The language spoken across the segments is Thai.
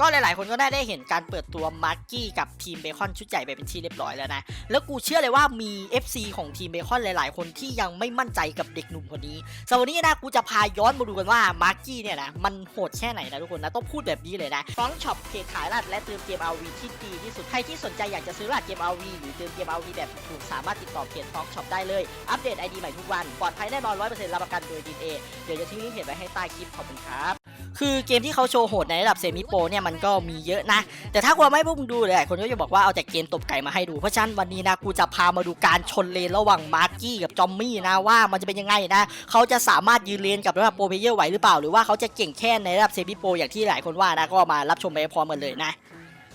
ก็หลายๆ คนก็ได้ได้เห็นการเปิดตัวมาร์กี้กับทีมเบคอนชุดใหญ่ไปเป็นที่เรียบร้อยแล้วนะ แล้วกูเชื่อเลยว่ามี FC ของทีมเบคอนหลาย ๆ คนที่ยังไม่มั่นใจกับเด็กหนุ่มคนนี้สำหรับวันนี้นะกูจะพาย้อนมาดูกันว่ามาร์กี้เนี่ยนะมันโหดแค่ไหนนะทุกคนนะต้องพูดแบบนี้เลยนะฟรองช็อปเพจขายรหัสและเติมเกม RV ที่ดีที่สุดใครที่สนใจอยากจะซื้อรหัสเกม RV หรือเติมเกม RV แบบถูกสามารถติดต่อเพจฟรองช็อปได้เลยอัปเดต ID ใหม่ทุกวันปลอดภัยแน่นอน100%รับประกันโดยดีเอเดี๋ยวจะทิ้งลิงก์เพจไว้ให้ใต้คลิปขอบคุณครับคือเกมที่เขาโชว์โหดในระดับเซมิโปรเนี่ยมันก็มีเยอะนะ แต่ถ้ากลัวไม่ให้พวกมึงดูเลยหลายคนก็จะบอกว่าเอาแต่เกมตบไก่มาให้ดู เพราะฉะนั้นวันนี้นะกูจะพามาดูการชนเลนระหว่างมาร์กี้กับจอมมี่นะว่ามันจะเป็นยังไงนะเขาจะสามารถยืนเลนกับระดับโปรเพลเยอร์ไหวหรือเปล่าหรือว่าเขาจะเก่งแค่ในระดับเซมิโปรอย่างที่หลายคนว่านะก็มารับชมไปพร้อมกันเลยนะ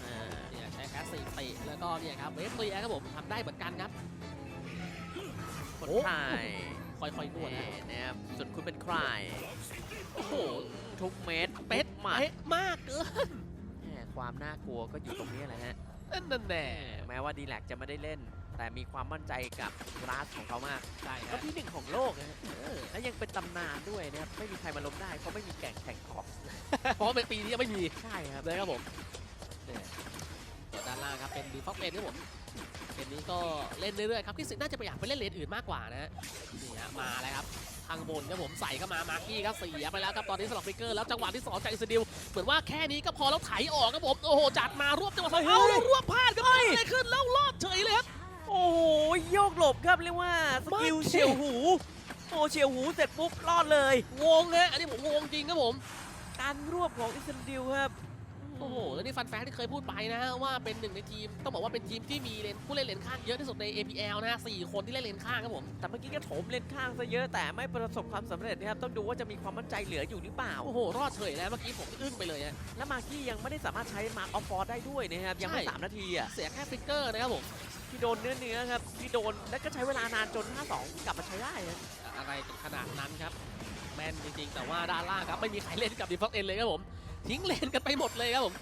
อ่าเนี่ยใช้แคสสี่ติแล้วก็เนี่ยครับเวฟตีครับผมทำได้เหมือนกันครับคนโอ้ไทย ค่อยๆนวดนะนี่นะครับส่วนคุณเป็นใครโอ้โหทุกเม็ดเป๊ะหมัดเป๊ะมากเกินแหมความน่ากลัวก็อยู่ตรงนี้แหละฮะนั่นแน่แม้ว่าดีแลกจะไม่ได้เล่น แต่มีความมั่นใจกับราสของเขามากใช่คก็รับที่หนึ่งของโลกนะฮะเออและยังเป็นตำนานด้วยนะครับไม่มีใครมาล้มได้เพราะไม่มีแก่งแข่งของเพราะว่าเป็นปีนี้ยังไม่มีใช่ครับเลยครับผมเนี่ยส่ วนด้านล่างครับเป็นดีฟอกเลนครับผมเกมนี้ก็เล่นเรื่อยๆครับที่สึกน่าจะไปอยากไปเล่นเลนอื่นมากกว่านะฮะนี่ฮะมาแล้วครับทางบนครับผมใส่เข้ามามาร์กี้ครับเสียไปแล้วครับตอนนี้สลับฟิกเกอร์แล้วจังหวะที่สองจากอิสดิลเหมือนว่าแค่นี้ก็พอแล้วไถออกครับผมโอ้โหจัดมารวบจังหวะสองเอาแล้วรวบพลาดครับเกิดอะไรขึ้นแล้วรอดเฉยเลยครับโอ้โหโยกหลบครับเรียกว่าสกิลมากเฉียวหูโอ้เฉียวหูเสร็จปุ๊บรอดเลยงงฮะอันนี้ผมงงจริงครับผมการรวบของอิสราเอลครับ โอ้โห แล้วนี่ฟันแฟกที่เคยพูดไปนะฮะว่าเป็นหนึ่งในทีม ต้องบอกว่าเป็นทีมที่มีเลนผู้เล่นเลนข้างเยอะที่สุดใน APL นะฮะสี่คนที่เล่นเลนข้างครับผม แต่เมื่อกี้ก็โถมเลนข้างซะเยอะแต่ไม่ประสบความสำเร็จนะครับ ต้องดูว่าจะมีความมั่นใจเหลืออยู่หรือเปล่า โอ้โห รอดเฉยแล้วเมื่อกี้ผมอึ้งไปเลยฮะและมาร์กี้ยังไม่ได้สามารถใช้มาร์คออฟฟอร์ได้ด้วยนะครับ ยังไม่ใช่สามนาทีอะ เสียแค่ฟิกเกอร์นะครับผมที่โดนเนื้อเนื้อๆครับที่โดนแล้วก็ใช้เวลานานจน 5-2 กลับมาใช้ได้นะอะไรกันขนาดนั้นครับแม่นจริงๆแต่ว่าด้านล่างครับไม่มีใครเล่นกับดีฟอกเอ็นเลยครับผม ทิ้งเลนกันไปหมดเลยครับผม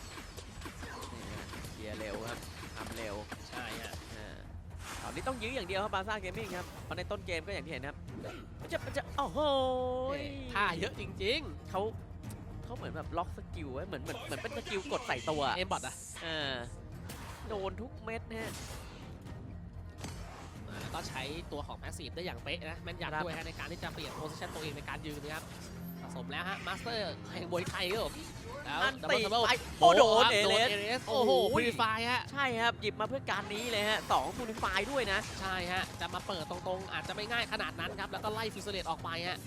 เคลียร์เร็วครับทำเร็วใช่ฮะอ่าตอนนี้ต้องยื้ออย่างเดียวครับบาซ่าเกมมิ่งครับเพราะในต้นเกมก็อย่างที่เห็นครับมันจะมันจะโอ้โหท่าเยอะจริงเขาเขาเหมือนแบบล็อกสกิลไว้เหมือนเหมือนเหมือนเป็นสกิลกดใส่ตัวๆเอ็มบอทอะเออโดนทุกเม็ดนะฮะแล้วก็ใช้ตัวของแพสซีฟได้อย่างเป๊ะนะแม่นครับยำด้วยฮะในการที่จะเปลี่ยนโพสิชันตัวเองในการยืนนะครับผสมแล้วฮะมาสเตอร์แห่งบวยไทยครับผมแล้ว อันดับเบิติลดับเบิลไปโอ้โดนครับเอโดเลนสเอเลสโอ้โหโอ้โหพูลิฟายฮะใช่ครับหยิบมาเพื่อการนี้เลยฮะสองฟูนิฟายด้วยนะใช่ฮะจะมาเปิดตรงๆ อาจจะไม่ง่ายขนาดนั้นครับแล้วก็ไล่ฟิสเลตออกไปฮะ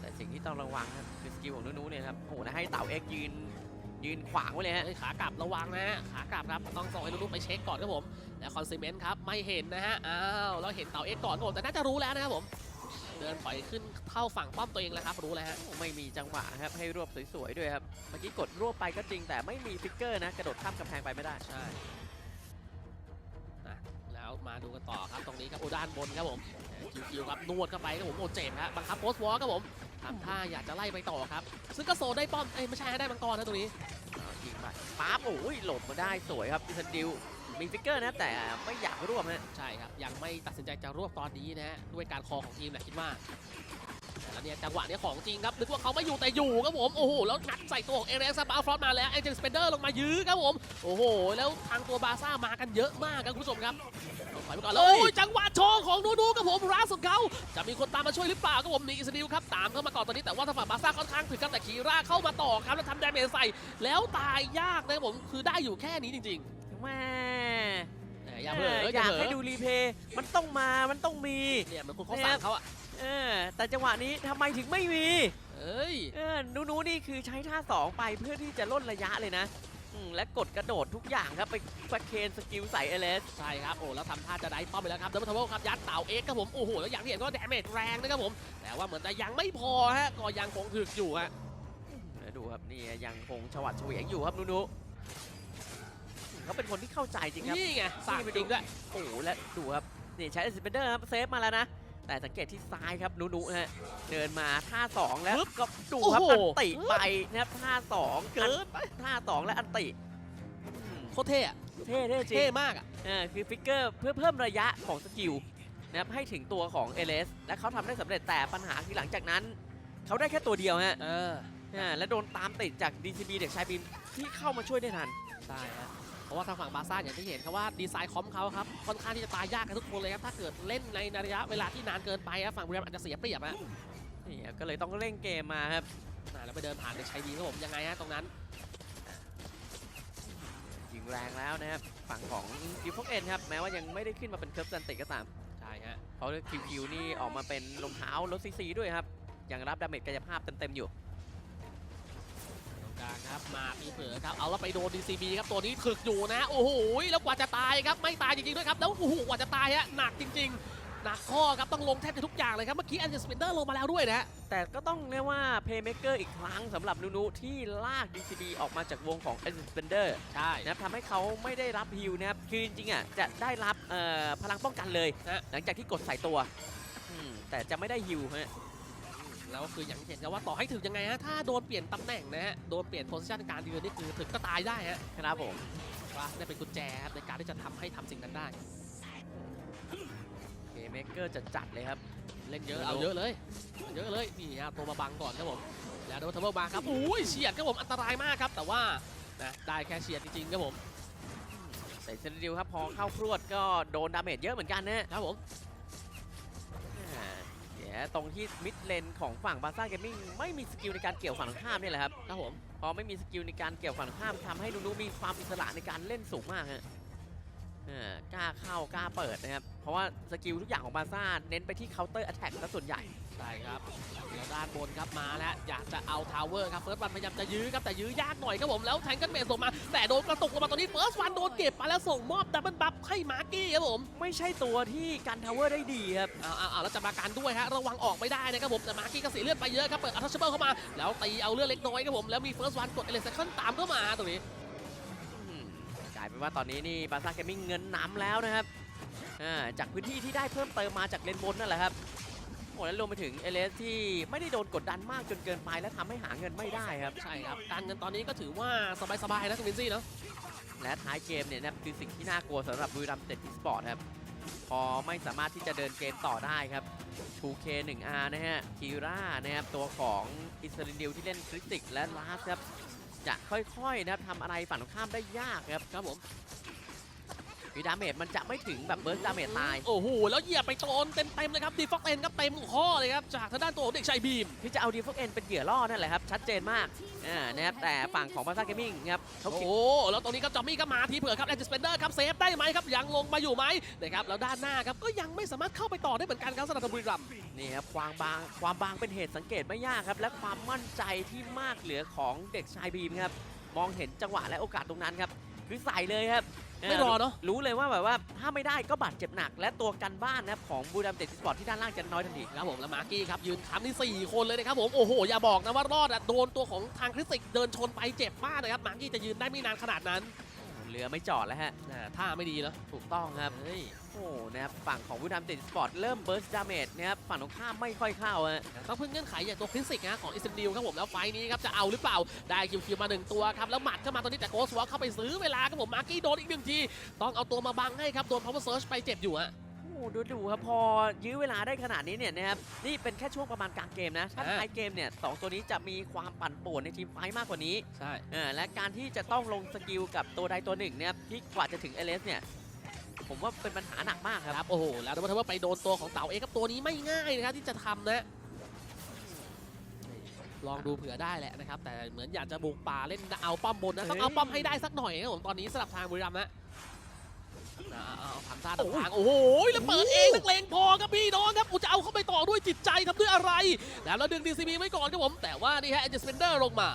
แต่สิ่งที่ต้องระวังครับคือสกิลของนูๆเนี่ยครับโอ้โหแล้วให้เต่าเอ็กซ์ยืนยืนขวางไว้เลยฮะเฮ้ยขากลับระวังนะฮะขากลับครับต้องส่งให้ลูกๆไปเช็คก่อนครับผมแล้วคอนซีเมนต์ครับไม่เห็นนะฮะอ้าวแล้วเห็นเต่าเอ็กซ์ก่อนครับผมแต่น่าจะรู้แล้วนะครับผม เดินถอยขึ้นเข้าฝั่งป้อมตัวเองแล้วครับรู้แล้วฮะไม่มีจังหวะนะครับให้รวบสวยๆด้วยครับเมื่อกี้กดรวบไปก็จริงแต่ไม่มีฟิกเกอร์นะกระโดดข้ามกำแพงไปไม่ได้ใช่นะแล้วมาดูกันต่อครับตรงนี้ครับโอ้ด้านบนครับผมคิวๆครับนวดเข้าไปครับผมโอ้เจ็บฮะบังคับโพสต์วอลครับผมทำท่าอยากจะไล่ไปต่อครับ ซึ่งก็โซได้ป้อมเอ้ยไม่ใช่ฮะได้มังกรนะตรงนี้เอายิงไปปั๊บโอ้ยหลบมาได้สวยครับอิสันดิว มีฟิกเกอร์นะแต่ไม่อยากรวบฮะใช่ครับ ยังไม่ตัดสินใจจะรวบตอนนี้นะฮะด้วยการคอของทีมแหละคิดว่าแล้วเนี่ยจังหวะเนี้ยของจริงครับนึกว่าเขาไม่อยู่แต่อยู่ครับผมโอ้โหแล้วงัดใส่ตัวของเอเรสบาฟรอนมาแล้วเอเจนสเปนเดอร์ลงมายื้อครับผมโอ้โหแล้วทางตัวบาซ่ามากันเยอะมากครับคุณผู้ชมครับถอยไปก่อนเลยโอ้ยจังหวะโชว์ของนูนูครับผมร้านสุดเขาจะมีคนตามมาช่วยหรือเปล่าครับผมนี่อิสราเอลครับตามเข้ามาก่อนตอนนี้แต่ว่าทางฝั่งบาซ่าค่อนข้างถึงครับแต่คีร่าเข้ามาต่อครับแล้วทำดาเมจใส่แล้วตายยากนะครับผมคือได้อยู่แค่นี้จริงแม่ๆแต่ อย่าเผลออย่อาย่ากเผลให้อดูรีเพย์มันต้องมามันต้องมีเนี่ยเหมันคุณเขาสั่งเขาอะเออแต่จังหวะนี้ทำไมถึงไม่มีเอ้ยเออนูนูนี่คือใช้ท่าสองไปเพื่อที่จะลดระยะเลยนะอืมและกดกระโดดทุกอย่างครับ ไปประเคนสกิลใส่เอเลสใช่ครับ โอ้แล้วทำท่าจะได้ป้อมไปแล้วครับดับเบิลทาวเวลครับ ยัดเต่าเอ็กซ์ครับผม โอ้โห แล้วอย่างที่เห็นก็ดาเมจแรงนะครับผม แต่ว่าเหมือนจะยังไม่พอฮะ ก็ยังคงถึกอยู่ฮะแล้วดูครับ นี่ยังคงฉวัดเฉวียงอยู่ครับนูนู เขาเป็นคนที่เข้าใจจริงครับนี่ไงสั่งจริงด้วยโอ้โหและดูครับนี่ใช้สเปนเดอร์ครับเซฟมาแล้วนะแต่สังเกตที่ซ้ายครับนูนูฮะเดินมาท่าสองแล้วก็ดูครับโอ้โหอันติไปนะครับท่าสองเกินไปท่าสองและอันติอืมโคตรเท่อะเท่เท่จริเท่งมากอะเออคือฟิกเกอร์เพื่อเพิ่มระยะของสกิลนะครับให้ถึงตัวของเอเลสและเขาทำได้สำเร็จแต่ปัญหาคือหลังจากนั้น เขาได้แค่ตัวเดียวฮะเออเอ่าและโดนตามติดจาก DCB เด็กชายบีมที่เข้ามาช่วยได้ทันใช่ฮะ เพราะว่าทางฝั่งบาร์ซ่าอย่างที่เห็นครับว่าดีไซน์คอมเขาครับค่อนข้างที่จะตายยากกันทุกคนเลยครับถ้าเกิดเล่นในระยะเวลาที่นานเกินไปครับฝั่งบุรีรัมย์อาจจะเสียเปรียบฮะนี่ครับก็เลยต้องเร่งเกมมาครับอ่าแล้วไปเดินผ่านเด็กชายดีครับผมยังไงฮะตรงนั้นยิงแรงแล้วนะครับฝั่งของกิฟฟอกเอ็นครับแม้ว่ายังไม่ได้ขึ้นมาเป็นเคิร์ฟซันติก็ตามใช่ฮะเพราะคิวคิวนี่ออกมาเป็นรองเท้ารถซีซีด้วยครับยังรับดาเมจกายภาพเต็มๆอยู่ตรง กลางครับมาปีเผลอครับเอาแล้วไปโดน DCB ครับตัวนี้ถึกอยู่นะโอ้โหแล้วกว่าจะตายครับไม่ตายจริงๆด้วยครับแล้วโอ้โหกว่าจะตายฮะหนักจริง ๆ หนักข้อครับต้องลงแทบจะทุกอย่างเลยครับเมื่อกี้แอนเจสเปนเดอร์ลงมาแล้วด้วยนะฮะแต่ก็ต้องเรียกว่าเพย์เม k เกอร์อีกครั้งสำหรับนูนูที่ลาก DCB ออกมาจากวงของ e x p e n d e r ใช่นะครับทำให้เขาไม่ได้รับฮิลนะครับคือจริงๆอะจะได้รับเอ่อพลังป้องกันเลยฮะหลังจากที่กดใส่ตัวอืมแต่จะไม่ได้ฮิลฮะ แล้วคืออย่างที่เห็นกันว่าต่อให้ถึงยังไงฮะถ้าโดนเปลี่ยนตำแหน่งนะฮะโดนเปลี่ยนโพสิชันการยืนนี่คือถึงก็ตายได้ฮะครับผมว่าได้เป็นกุญแจครับในการที่จะทำให้ทำสิ่งนั้นได้เพย์เม k เกอร์จะจัดเลยครับ เล่นเยอะเอาเยอะเลย เยอะเลยนี่ฮะตัวมาบังก่อนครับผมแล้วโดนทัมเบิลมาครับอุ้ยเฉียดครับผมอันตรายมากครับ แต่ว่านะได้แค่เฉียดจริงๆครับผมใส่เซนดิวครับพอเข้าพรวดก็โดนดาเมจเยอะเหมือนกันนะครับผมอ่าเดี๋ยว ตรงที่มิดเลนของฝั่งบาซ่าเกมมิ่งไม่มีสกิลในการเกี่ยวฝั่งตรงข้ามนี่แหละครับครับผมพอไม่มีสกิลในการเกี่ยวฝั่งตรงข้ามทำให้นูนูมีความอิสระในการเล่นสูงมากฮะอ่ากล้าเข้ากล้าเปิดนะครับ เพราะว่าสกิลทุกอย่างของบาซ่าเน้นไปที่เคาน์เตอร์แอตแทกซะส่วนใหญ่ ใช่ครับแล้วด้านบนครับมาแล้วอยากจะเอาทาวเวอร์ครับเฟิร์สวันพยายามจะยื้อครับแต่ยื้อยากหน่อยครับผมแล้วแทงกันเมสส่งมา แต่โดนกระตุกลงมาตอนนี้เฟิร์สวันโดนเก็บไปแล้วส่งมอบดับเบิลบัฟให้มาร์กี้ครับผมไม่ใช่ตัวที่กันทาวเวอร์ได้ดีครับเอาเอาเอาแล้วจะมาการด้วยฮะระวังออกไม่ได้นะครับผมแต่มาร์กี้ก็เสียเลือดไปเยอะครับเปิดอัลทัชเบิลเข้ามาแล้วตีเอาเลือดเล็กน้อยครับผมแล้วมีเฟิร์สวันกดเอเลสเคิลตามเข้ามาตรงนี้อืมกลายเป็นว่าตอนนี้นี่บาซ่าเกมมิ่งเงินนำแล้วนะครับอ่าจากพื้นที่ที่ได้เพิ่มเติมมาจากเลนบนนั่นแหละครับ โอ้แล้วรวมไปถึงเอเลสที่ไม่ได้โดนกดดันมากจนเกินไปและทำให้หาเงินไม่ได้ครับ ใช่ครับ การเงินตอนนี้ก็ถือว่าสบายๆนะคุณวินซี่เนาะ และท้ายเกมเนี่ยนะครับคือสิ่งที่น่ากลัวสำหรับบุรีรัมย์สเตทสปอร์ตครับ พอไม่สามารถที่จะเดินเกมต่อได้ครับ 2K 1R นะฮะคีร่านะครับตัวของอิสรินดิวที่เล่นคริสติกและลาสครับจะค่อยๆนะครับทำอะไรฝั่งตรงข้ามได้ยากครับครับผม คือดาเมจมันจะไม่ถึงแบบเบิร์สดาเมจตาย โอ้โห แล้วเหยียบไปโดนเต็มๆเลยครับดีฟอกเอ็นครับเต็มข้อเลยครับ จากทางด้านตัวของเด็กชายบีม ที่จะเอาดีฟอกเอ็นเป็นเหยื่อล่อนั่นแหละครับ ชัดเจนมากอ่านะครับแต่ฝั่งของบาซ่าเกมมิ่งครับเขาโอ้คิดโห แล้วตรงนี้ครับจอมมี่ก็มาทีเผื่อครับแอนจิสเปนเดอร์ครับเซฟได้ไหมครับยังลงมาอยู่ไหมนะครับแล้วด้านหน้าครับก็ยังไม่สามารถเข้าไปต่อได้เหมือนกันครับสำหรับทางบุรีรัมย์นี่ครับความบางความบางเป็นเหตุสังเกตไม่ยากครับและความมั่นใจที่มากเหลือของเด็กชายบีมครับมองเห็นจังหวะและโอกาสตรงนั้นครับคือใส่เลยครับ ไม่รอเนาะรู้เลยว่าแบบว่าถ้าไม่ได้ก็บาดเจ็บหนัก และตัวกันบ้านนะครับของบูดัมเด็กสปอร์ตที่ด้านล่างจะน้อยทันทีครับผมแล้วมาร์กี้ครับยืนค้ำที่ 4 คนเลยนะครับผมโอ้โหอย่าบอกนะว่ารอดอะโดนตัวของทางคริสติกเดินชนไปเจ็บมากนะครับมาร์กี้จะยืนได้ไม่นานขนาดนั้น เรือไม่จอดแล้วฮะน่าท่าไม่ดีเนาะถูกต้องครับเฮ้ยโอ้นะครับฝั่งของบูดัมเด็กสปอร์ตเริ่มเบิร์สดาเมจนะครับฝั่งตรงข้ามไม่ค่อยเข้าฮะต้องพึ่งเงื่อนไขอย่างตัวคริสติกนะของอิสราเอลครับผมแล้วไฟล์นี้ครับจะเอาหรือเปล่าได้คิวคิวมาหนึ่งตัวครับแล้วหมัดเข้ามาตอนนี้แต่โกสวอเข้าไปซื้อเวลาครับผมมาร์กี้โดนอีกหนึ่งทีต้องเอาตัวมาบังให้ครับโดนพาวเวอร์เซิร์ชไปเจ็บอยู่ฮะ โอ้ดูดูครับพอยื้อเวลาได้ขนาดนี้เนี่ยนะครับนี่เป็นแค่ช่วงประมาณกลางเกมนะถ้าอ่าท้ายเกมเนี่ยสองตัวนี้จะมีความปั่นป่วนในทีมไฟท์มากกว่านี้ใช่เออและการที่จะต้องลงสกิลกับตัวใดตัวหนึ่งเนี่ยที่กว่าจะถึงเอเลสเนี่ยผมว่าเป็นปัญหาหนักมากครับครับโอ้โห แล้วดับเบิลทัพเปอร์ไปโดนตัวของเต๋าเองครับตัวนี้ไม่ง่ายนะครับที่จะทำนะ ลองดูเผื่อได้แหละนะครับ แต่เหมือนอยากจะบุกป่าเล่นเอาป้อมบนนะ ต้องเอาป้อมให้ได้สักหน่อยครับผมตอนนี้สลับทางบุรีรัมย์นะอ่าเอา ทำท่าต่างโอ้โหแล้วเปิดเองนักเลงพอครับพี่น้องครับอูจะเอาเข้าไปต่อด้วยจิตใจทำด้วยอะไร แล้วเราดึงดีซีบีไว้ก่อนครับผมแต่ว่านี่ฮะเอเจสเปนเดอร์ลงมา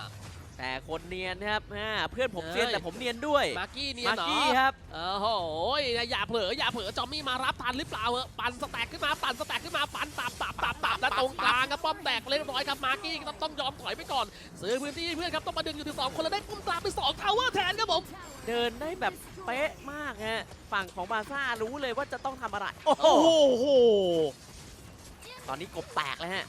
แต่คนเนียนนะครับอ่าเพื่อนผมเอ้ยเซียนแต่ผมเนียนด้วยมาร์กี้เนี่ยมาเหรอกี้ครับโอ้โหอย่าเผลออย่าเผลอจอมมี่มารับทันหรือเปล่าเออปั่นสแต็กขึ้นมาปั่นสแต็กขึ้นมาปั่นตับตับตับตับแล้วตรงกลางครับป้อมแตกเรียบร้อยครับมาร์กี้ครับต้องยอมถอยไปก่อนซื้อพื้นที่ให้เพื่อนครับต้องมาดึงอยู่ถึงสองคนแล้วได้ป้อมตามไปสองทาวเวอร์แทนครับผมเดินได้แบบเป๊ะมากฮะฝั่งของบาซ่ารู้เลยว่าจะต้องทำอะไร โอ้โหโอ้โหตอนนี้กบแตกแล้วฮะ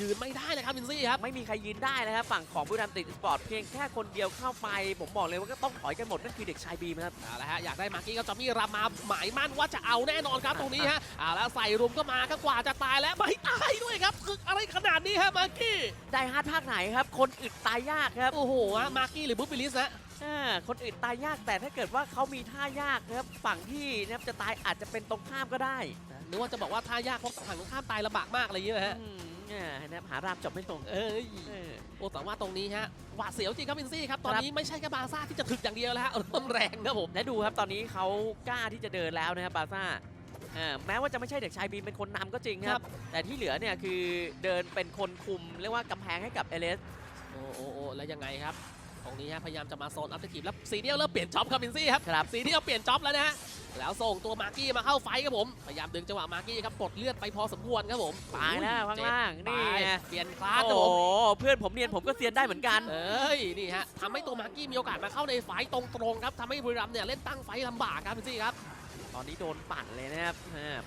ยืนไม่ได้เลยครับวินซี่ครับ ไม่มีใครยืนได้นะครับฝั่งของบุรีรัมย์ติดสปอร์ตเพียงแค่คนเดียวเข้าไป ผมบอกเลยว่าก็ต้องถอยกันหมดนั่นคือเด็กชายบีมครับเอาละฮะอยากได้มาร์กี้กับจอมมี่รับมาหมายมั่นว่าจะเอาแน่นอนครับตรงนี้ฮะเอาแล้วใส่รุมก็มาก็กว่าจะตายแล้วไม่ตายด้วยครับคืออะไรขนาดนี้ฮะมาร์กี้ได้ฮาร์ดภาคไหนครับ คนอึดตายยากครับโอ้โหฮะมาร์กี้หรือบุ๊บบิลิสนะอ่าคนอื่นตายยากแต่ถ้าเกิดว่าเขามีท่ายากนะครับฝั่งที่นะครับจะตายอาจจะเป็นตรงข้ามก็ได้นึกว่าจะบอกว่าท่ายากเพราะฝั่งตรงข้ามตายลำบากมากอะไรอย่างเงี้ยนะฮะอืมอ่า นะครับหารามจบไม่ตรงเอ้ยเออโอ้แต่ว่าตรงนี้ฮะหวาดเสียวจริงครับวินซี่ครับ ตอนครับนี้ไม่ใช่แค่บาร์ซ่าที่จะถึกอย่างเดียวแล้วฮะเริ่มแรงครับผมและดูครับตอนนี้เขากล้าที่จะเดินแล้วนะครับบาร์ซ่าอ่าแม้ว่าจะไม่ใช่เด็กชายบีมเป็นคนนำก็จริงครับ แต่ที่เหลือเนี่ยคือเดินเป็นคนคุมเรียกว่ากำแพงให้กับเอเลสโอ้โอ้โอ้แล้วยังไงครับ ตรงนี้ฮะพยายามจะมาโซนอัพเดทีฟแล้วซีเนียลเริ่มเปลี่ยนจ็อบครับวินซี่ครับครับซีเนียลเปลี่ยนจ็อบแล้วนะฮะแล้วส่งตัวมาร์กี้มาเข้าไฟท์ครับผมพยายามดึงจังหวะมาร์กี้ครับกดเลือดไปพอสมควรครับผมตายแล้วข้างล่างเจ็บนี่ไปไงเปลี่ยนคลาสครับโอ้ผมโหเพื่อนผมเนียนผมก็เซียนได้เหมือนกันเอ้ยนี่ฮะทำให้ตัวมาร์กี้มีโอกาสมาเข้าในไฟท์ตรงๆครับทำให้บุรีรัมย์เนี่ยเล่นตั้งไฟท์ลำบากครับวินซี่ครับ ตอนนี้โดนปั่นเลยนะครับ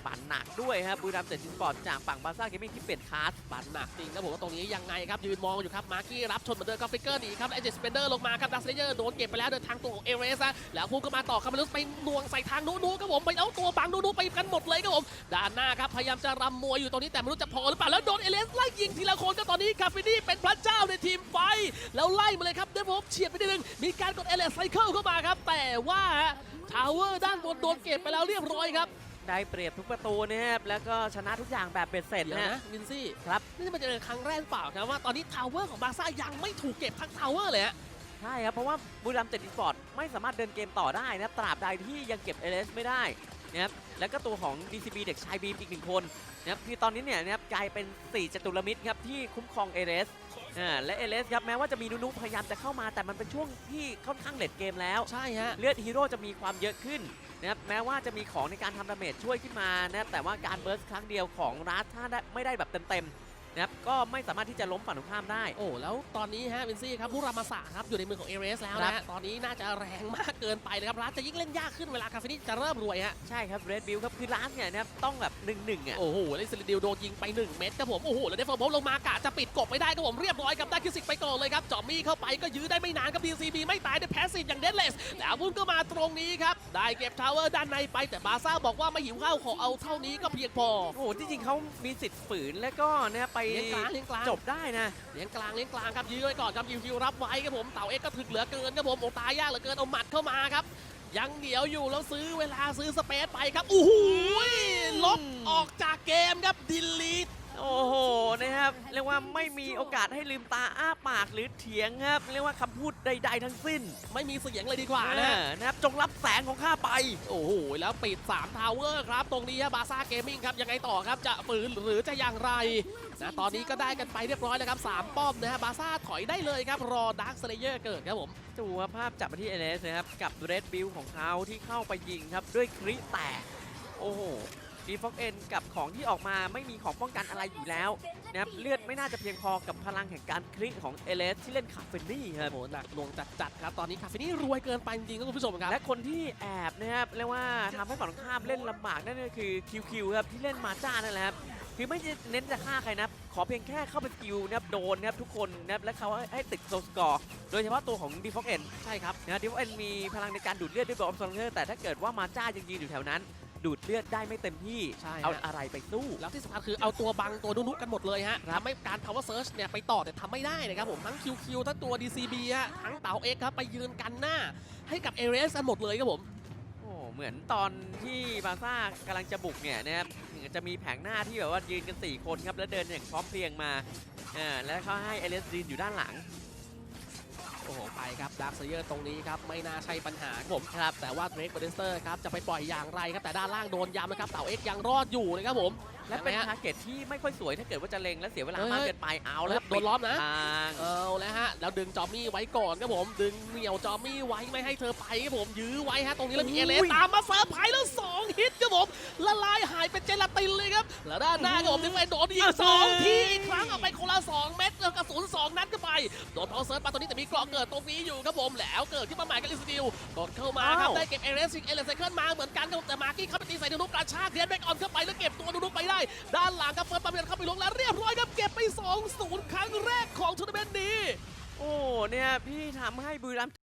ปั่นหนักด้วยครับบุรีรัมย์เจ็ดสปอร์ตจากฝั่งบาซ่าเกมมิ่งที่เปลี่ยนคลาสบันหนักจริงครับผมว่าตรงนี้ยังไงครับยืนมองอยู่ครับมาร์กี้รับชนเหมือนเดิมครับฟิกเกอร์หนีครับเอเจสเปนเดอร์ลงมาครับดัสเลเยอร์โดนเก็บไปแล้วเดินทางตัวของเอเรสแล้วพุ่งก็มาต่อคาร์เมลุสไปน่วงใส่ทางนู้นๆครับผมไปเอาตัวบังนู้นๆไปกันหมดเลยครับผมด้านหน้าครับพยายามจะรำมวยอยู่ตรงนี้แต่ไม่รู้จะพอหรือเปล่าแล้วโดนเอเลสไล่ยิงทีละคนก็ตอนนี้คาฟินี่เป็นพระเจ้าในทีมไฟแล้วไล่มาเลยครับเดฟเฉียดไปนิดนึงมีการกดเอเลสไซเคิลเข้ามาครับแต่ว่า ทาวเวอร์ด้านบนโดนเก็บไปแล้วเรียบร้อยครับได้เปรียบทุกประตูนะครับแล้วก็ชนะทุกอย่างแบบเบ็ดเสร็จเดี๋ยวนะนะวินซี่ครับนี่มันจะเป็นครั้งแรกหรือเปล่าครับว่าตอนนี้ทาวเวอร์ของบาร์ซ่ายังไม่ถูกเก็บทั้งทาวเวอร์เลยฮะ ใช่ครับ เพราะว่าบุรีรัมย์เจ็ดสปอร์ตไม่สามารถเดินเกมต่อได้นะครับตราบใดที่ยังเก็บเอเลสไม่ได้นะครับแล้วก็ตัวของ DCB เด็กชายบีมอีกหนึ่งคนนะครับคือตอนนี้เนี่ยนะครับกลายเป็น 4จตุรมิตรครับที่คุ้มครองเอเลสอ่า และเอเลสครับแม้ว่าจะมีนุนุพยายามจะเข้ามาแต่มันเป็นช่วงที่ค่อนข้างเลดเกมแล้ว ใช่ฮะ เลือดฮีโร่จะมีความเยอะขึ้นนะครับแม้ว่าจะมีของในการทำดาเมจช่วยขึ้นมานะครับแต่ว่าการเบิร์สครั้งเดียวของรัสถ้าได้ไม่ได้แบบเต็มๆ นะครับก็ไม่สามารถที่จะล้มฝั่งตรงข้ามได้ โอ้แล้วตอนนี้ฮะวินซี่ครับผู้รามาสะครับอยู่ในมือของเอเรสแล้วนะฮะตอนนี้น่าจะแรงมากเกินไปนะครับรัฐจะยิ่งเล่นยากขึ้นเวลาคาเฟนี่จะเริ่มรวยฮะใช่ครับเรดบิลครับคือร้านเนี่ยนะครับต้องแบบหนึ่งหนึ่งอะโอ้โหเลซิลิดิวโดนยิงไป 1 เม็ดครับผมโอ้โหแล้วเดฟเฟอร์พบลงมากะจะปิดกบไม่ได้ครับผมเรียบร้อยครับได้คิวสิกไปก่อนเลยครับจอมมี่เข้าไปก็ยื้อได้ไม่นานครับ DCB ไม่ตายได้แพสซีฟอย่างเดดเลสแล้วพุ่นก็มาตรงนี้ครับได้เก็บทาวเวอร์ด้านในไปแต่บาซ่าบอกว่าไม่หิวข้าวขอเอาเท่านี้ก็เพียงพอโอ้โหที่จริงเขามีสิทธิ์ฝืนแล้วก็นะครับไปเลี้ยงกลางเลี้ยงกลางจบได้นะเลี้ยงกลางเลี้ยงกลางครับยื้อไว้ก่อนครับยิวคิวรับไว้ครับผมเต่าเอ็กก็ถึกเหลือเกินครับผมโอ้ตายยากเหลือเกินเอาหมัดเข้ามาครับ ยังเหนียวอยู่แล้วซื้อเวลาซื้อสเปซไปครับโอ้โหลบออกจากเกมครับดิลีท โอ้โหนะครับเรียกว่าไม่มีโอกาสให้ลืมตาอ้าปากหรือเถียงครับเรียกว่าคำพูดใด ๆ ทั้งสิ้นไม่มีเสียงเลยดีกว่านะเออนะครับจงรับแสงของข้าไป โอ้โหแล้วปิด3ทาวเวอร์ครับ ตรงนี้บาซ่าเกมมิ่งครับยังไงต่อครับจะฝืนหรือจะอย่างไรนะตอนนี้ก็ได้กันไปเรียบร้อยแล้วครับ3ป้อมนะฮะบาซ่าถอยได้เลยครับรอดาร์คสเลเยอร์เกิดครับผมดูว่าภาพจับมาที่เอเลสนะครับกับเรดบิลของเขาที่เข้าไปยิงครับด้วยคริแตกโอ้โห ดีฟอกเอ็นกับของที่ออกมาไม่มีของป้องกันอะไรอยู่แล้วนะครับเลือดไม่น่าจะเพียงพอกับพลังแห่งการคลิของเอเลสที่เล่นคาเฟนี่คโอ้รับโหหนักหน่วงจัดๆครับ ตอนนี้คาเฟนี่รวยเกินไปจริงๆครับคุณผู้ชมครับ และคนที่แอบนะครับเรียกว่าทำให้ฝั่งตรงข้ามเล่นลำบากนั่นก็คือคิวคิวครับที่เล่นมาจ้านั่นแหละครับคือไม่ได้เน้นจะฆ่าใครนะครับขอเพียงแค่เข้าไปสกิลนะครับโดนนะครับทุกคนนะครับและเขาให้ติดโซสกอร์โดยเฉพาะตัวของดีฟอกเอ็นใช่ครับนะดิฟเอ็นมีพลังในการดูดเลือดด้วยบอมซอนเทอร์แต่ถ้าเกิดว่ามาจ้ายังยืนอยู่แถวนั้น ดูดเลือดได้ไม่เต็มที่ ใช่ฮะ เอาอะไรไปสู้ แล้วที่สำคัญคือเอาตัวบังตัวนุนุกันหมดเลยฮะทำให้การ power search เนี่ยไปต่อแต่ทำไม่ได้นะครับผมทั้ง QQ ทั้งตัว DCB ฮะทั้งเต่าเอ็กครับไปยืนกันหน้า ให้กับเอเรสกันหมดเลยครับผม โอ้เหมือนตอนที่บาร์ซ่ากำลังจะบุกเนี่ยนะครับจะมีแผงหน้าที่แบบว่ายืนกัน 4 คนครับ แล้วเดินอย่างพร้อมเพรียงมาอ่าแล้วเขาให้เอเลสดีนอยู่ด้านหลัง โอ้โหไปครับดาร์คเซเยอร์ตรงนี้ครับไม่น่าใช่ปัญหาครับผมครับแต่ว่าเดรกเบอร์เดสเตอร์ครับจะไปปล่อยอย่างไรครับแต่ด้านล่างโดนยำนะครับเต่าเอ็กยังรอดอยู่นะครับผม และเป็นใช่ไหมฮะทาร์เก็ตที่ไม่ค่อยสวยถ้าเกิดว่าจะเล็งและเสียเวลาเอ้ยมากเกินไปเอาแล้วโดนล้อมนะทางเอาแล้วฮะแล้วดึงจอมมี่ไว้ก่อนครับผมดึงเหนี่ยวจอมมี่ไว้ไม่ให้เธอไปครับผมยื้อไว้ฮะตรงนี้แล้วมีเอเลสตามมาเซิร์ฟไผ่แล้วสองฮิตครับผมละลายหายเป็นเจลาตินเลยครับแล้วด้านหน้าครับผมที่เป็นโดนยิงสองทีอีกครั้งเอาไปคนละสองเม็ดแล้วกระสุนสองนัดเข้าไป โดนพอเซิร์ฟไปตรงนี้แต่มีเกราะเกิดตรงนี้อยู่ครับผมแล้วเกิดขึ้นมาใหม่กับลิสติลกดเข้ามาครับอ้าวได้เก็บเอเรสซิงเอเลสไซเคิลมาเหมือนกันครับแต่มาร์กี้เข้าไปตีใส่นุกกระชากเรียนแบ็กออนเข้าไปแล้วเก็บตัวนุกไปได้ ด้านหลังครับเฟิร์สปั๊มเดินเข้าไปลงแล้วเรียบร้อยครับเก็บไปสอง2-0ครั้งแรกของทัวร์นาเมนต์นี้ โอ้ เนี่ย พี่ทำให้บุรีรัมย์